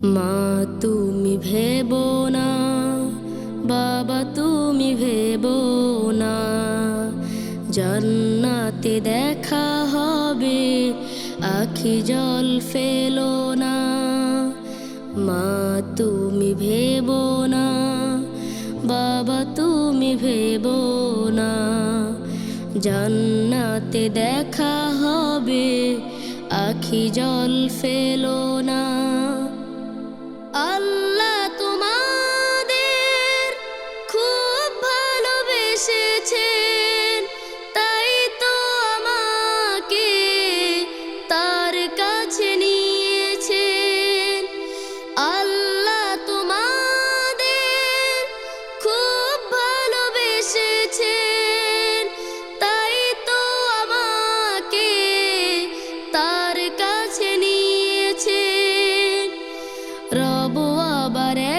মা, তুমি ভেবো না, বাবা, তুমি ভেবো না, জান্নাতে দেখা হবে, আখি জল ফেলো না। মা, তুমি ভেবো না, বাবা, তুমি ভেবো না, জান্নাতে দেখা হবে, আখি জল ফেলো না। Allah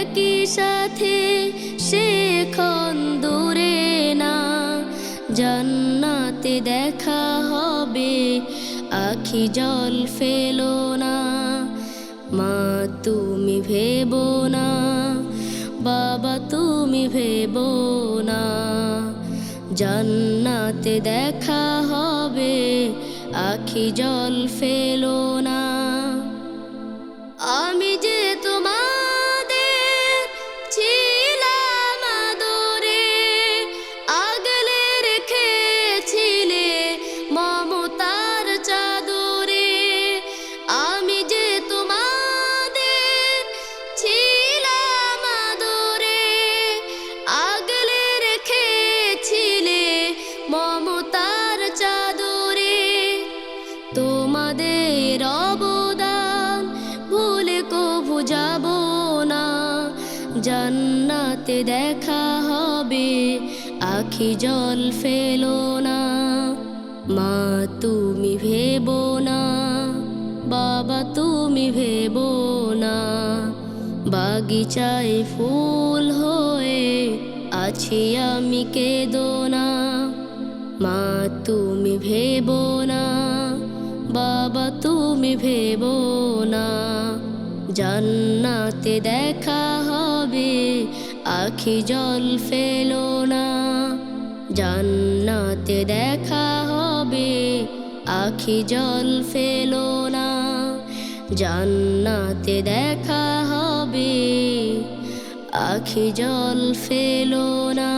একই সাথে শেখন দূরে না। জান্নাতে দেখা হবে, আখি জল ফেলো না। মা, তুমি ভেবো না, বাবা, তুমি ভেবো না। জান্নাতে দেখা হবে, আখি জল ফেলো জান্নাতে দেখা হবে, আখি জল ফেলো না। মা, তুমি ভেবো না। বাবা, তুমি ভেবো না। বাগিচায় ফুল হয়ে আছি আমি কেদো না। মা, তুমি ভেবো না। বাবা, তুমি ভেবো না। জান্নাতে দেখা হবে। আখি জল ফেলো না। জান্নাতে দেখা হবে আখি জল ফেলো না। জান্নাতে দেখা হবে আখি জল ফেলো না।